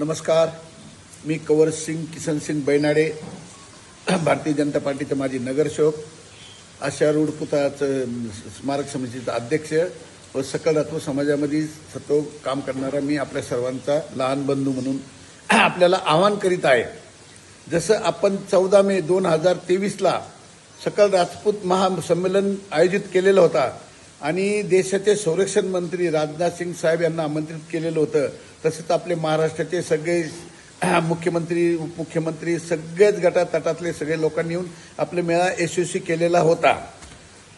नमस्कार. मी कवर सिंग किसन सिंग बैनाडे भारतीय जनता पार्टीचे माजी नगरसेवक आशारूढ पुतळाचं स्मारक समितीचा अध्यक्ष व सकल तत्व समाजामध्ये सतो काम करणारा मी आपल्या सर्वांचा लहान बंधू म्हणून आपल्याला आवाहन करीत आहे. जसं आपण चौदा मे दोन हजार तेवीसला सकल राजपूत महासंमेलन आयोजित केलेलं होता आणि देशाचे संरक्षण मंत्री राजनाथ सिंग साहेब यांना आमंत्रित केलेलं होतं. तसंच आपले महाराष्ट्राचे सगळे मुख्यमंत्री उपमुख्यमंत्री सगळेच गटातटातले सगळे लोकांनी येऊन आपले मेळा यशस्वी केलेला होता.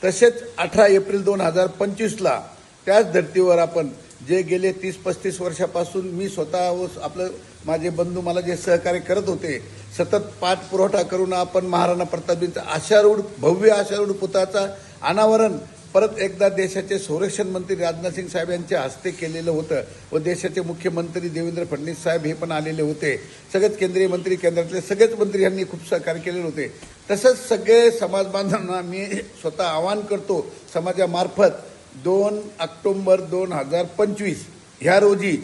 तसेच अठरा एप्रिल दोन हजार पंचवीसला त्याच धर्तीवर आपण जे गेले तीस पस्तीस वर्षापासून मी स्वतः व आपलं माझे बंधू मला जे सहकार्य करत होते सतत पाठपुरवठा करून आपण महाराणा प्रतापजींचा आशारूढ भव्य आशारूढ पुताचा अनावरण परत एकदा देशाचे संरक्षण मंत्री राजनाथ सिंग साहेब यांच्या हस्ते केलेलं होतं व देशाचे मुख्यमंत्री देवेंद्र फडणवीस साहेब हे पण आलेले होते. सगळेच केंद्रीय मंत्री केंद्रातले सगळेच मंत्री यांनी खूप सहकार्य केलेले होते. तसंच सगळे समाज बांधवांना मी स्वतः आवाहन करतो समाजामार्फत दोन ऑक्टोंबर दोन हजार पंचवीस ह्या रोजी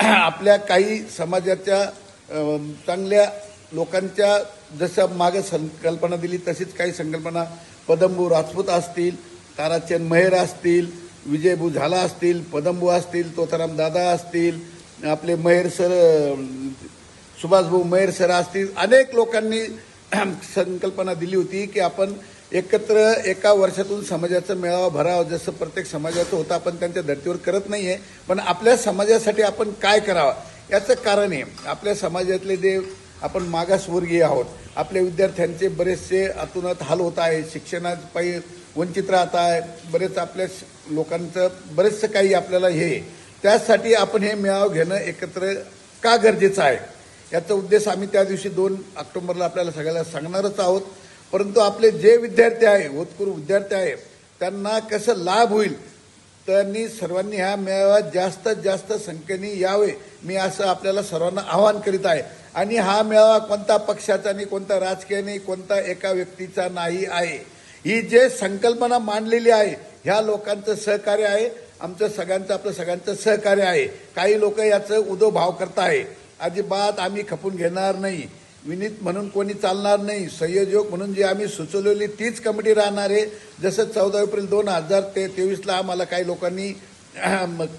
आपल्या काही समाजाच्या चांगल्या लोकांच्या जशा मागे संकल्पना दिली तशीच काही संकल्पना पदंबू राजपूत असतील ताराचंद मेहर असतील विजयभू झाला असतील पदंबू असतील तोताराम दादा असतील आपले मेहर सर सुभाषभाऊ मेहर सर असतील अनेक लोकांनी संकल्पना दिली होती की आपण एकत्र एका वर्षातून समाजाचा मेळावा भरावा जसं प्रत्येक समाजाचं होतं आपण त्यांच्या धर्तीवर करत नाही आहे पण आपल्या समाजासाठी आपण काय करावं? याचं कारण आहे आपल्या समाजातले जे आपण मागासवर्गीय आहोत. आपल्या विद्यार्थ्यांचे बरेचसे अतुनात हाल होत आहे. शिक्षणापायी वंचित राहत आहे. बरेच आपल्या लोकांचं बरेचसं काही आपल्याला हे आहे. त्यासाठी आपण हे मेळाव घेणं एकत्र का गरजेचं आहे? याचा उद्देश आम्ही त्या दिवशी दोन ऑक्टोबरला आपल्याला सगळ्याला सांगणारच आहोत. परंतु आपले जे विद्यार्थी आहे होतकरू विद्यार्थी आहे त्यांना कसं लाभ होईल? त्यांनी सर्वांनी ह्या मेळाव्यात जास्तीत जास्त संख्येने यावे मी असं आपल्याला सर्वांना आवाहन करीत आहे. आणि हा मेळावा कोणता पक्षाचा नाही कोणता राजकीय नाही कोणता एका व्यक्तीचा नाही आहे. ही जे संकल्पना मांडलेली आहे ह्या लोकांचं सहकार्य आहे आमचं सगळ्यांचं आपलं सगळ्यांचं सहकार्य आहे. काही लोक याचं उदो भाव आहे अजिबात आम्ही खपून घेणार नाही. विनीत म्हणून कोणी चालणार नाही. संयोजक म्हणून जी आम्ही सुचवलेली तीच कमिटी राहणार आहे. जसं चौदा एप्रिल दोन हजार ते तेवीसला आम्हाला काही लोकांनी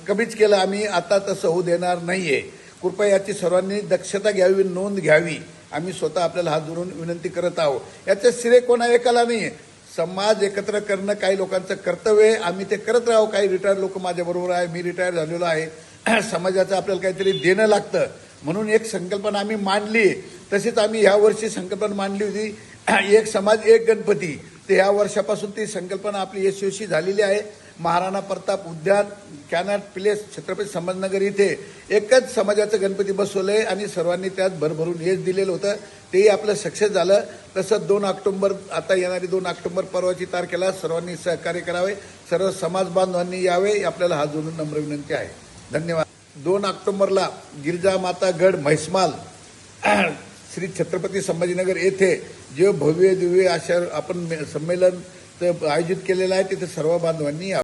कमीच केलं. आम्ही आता तसं होऊ देणार नाही आहे कृपया याची सर्वांनी दक्षता घ्यावी नोंद घ्यावी. आम्ही स्वतः आपल्याला हात धरून विनंती करत आहोत. याचे श्रेय कोणा एकाला नाही समाज एकत्र करणं काही लोकांचं कर्तव्य आहे. आम्ही ते करत राहू. काही रिटायर्ड लोक माझ्याबरोबर आहे. मी रिटायर झालेलो आहे. समाजाचं आपल्याला काहीतरी देणं लागतं. म्हणून एक संकल्पना आम्ही मांडली तशीच आम्ही ह्या वर्षी संकल्पना मांडली होती. एक समाज एक गणपती. ते ह्या वर्षापासून ती संकल्पना आपली यशस्वी झालेली आहे. महाराणा प्रताप उद्यान कॅनट प्लेस छत्रपती संभाजीनगर इथे एकच समाजाचं गणपती बसवलंय आणि सर्वांनी त्यात भरभरून यश दिलेलं होतं. तेही आपलं सक्सेस झालं. तसंच दोन ऑक्टोंबर आता येणारी दोन ऑक्टोंबर पर्वाची तारखेला सर्वांनी सहकार्य करावे. सर्व समाज बांधवांनी यावे आपल्याला हा जोडून नम्र विनंती आहे. धन्यवाद. दोन ऑक्टोंबरला गिरिजा माता गड म्हैसमाल श्री छत्रपती संभाजीनगर येथे जे भव्य दिव्य अशा आपण मे- संमेलन आयोजित केलेलं आहे तिथे सर्व बांधवांनी